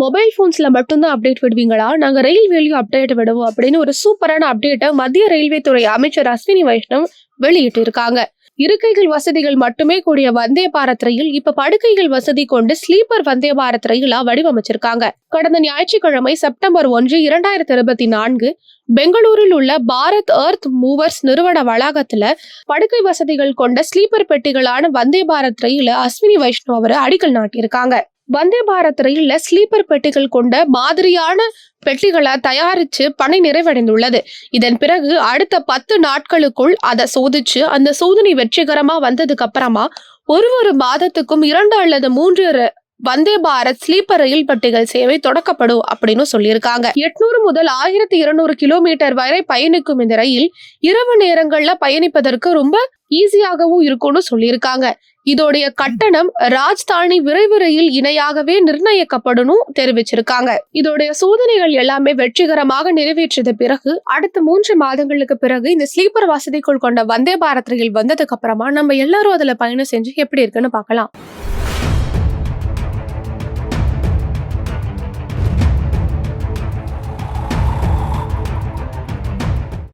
Mobile ஃபோன்ஸில் மட்டும்தான் update விடுவீங்களா? நாங்கள் ரயில்வேலையும் update விடுவோம் அப்படின்னு ஒரு சூப்பரான அப்டேட்டை மத்திய ரயில்வே துறை அமைச்சர் அஸ்வினி வைஷ்ணவ் வெளியிட்டு இருக்காங்க இருக்கைகள் வசதிகள் மட்டுமே கூடிய வந்தே பாரத் ரயில் இப்ப படுக்கைகள் வசதி கொண்டு ஸ்லீப்பர் வந்தே பாரத் ரயிலா வடிவமைச்சிருக்காங்க. கடந்த ஞாயிற்றுக்கிழமை செப்டம்பர் ஒன்று இரண்டாயிரத்தி இருபத்தி நான்கு பெங்களூரில் உள்ள பாரத் எர்த் மூவர்ஸ் நிறுவன வளாகத்துல படுக்கை வசதிகள் கொண்ட ஸ்லீப்பர் பெட்டிகளான வந்தே பாரத் ரயில அஸ்வினி வைஷ்ணவ் அவர் அடிக்கல் நாட்டியிருக்காங்க. வந்தே பாரத் ரயில்ல ஸ்லீப்பர் பெட்டிகள் கொண்ட மாதிரியான பெட்டிகளை தயாரிச்சு பணி நிறைவடைந்துள்ளது. இதன் பிறகு அடுத்த பத்து நாட்களுக்குள் அதை சோதிச்சு அந்த சோதனை வெற்றிகரமா வந்ததுக்கு அப்புறமா ஒரு ஒரு மாதத்துக்கும் இரண்டு அல்லது மூன்று வந்தே பாரத் ஸ்லீப்பர் ரயில் பெட்டிகள் சேவை தொடக்கப்படும் அப்படின்னு சொல்லியிருக்காங்க. எட்நூறு முதல் ஆயிரத்தி இருநூறு கிலோமீட்டர் வரை பயணிக்கும் இந்த ரயில் இரவு நேரங்கள்ல பயணிப்பதற்கு ரொம்ப ஈஸியாகவும் இருக்கும்னு சொல்லியிருக்காங்க. இதோடைய கட்டணம் ராஜ்தானி விரைவு ரயில் இணையாகவே நிர்ணயிக்கப்படணும் தெரிவிச்சிருக்காங்க. இதோடைய சோதனைகள் எல்லாமே வெற்றிகரமாக நிறைவேற்றியது பிறகு அடுத்த மூன்று மாதங்களுக்கு பிறகு இந்த ஸ்லீப்பர் வசதிக்குள் கொண்ட வந்தே பாரத் ரயில் வந்ததுக்கு அப்புறமா நம்ம எல்லாரும் அதுல பயணம் செஞ்சு எப்படி இருக்குன்னு பார்க்கலாம்.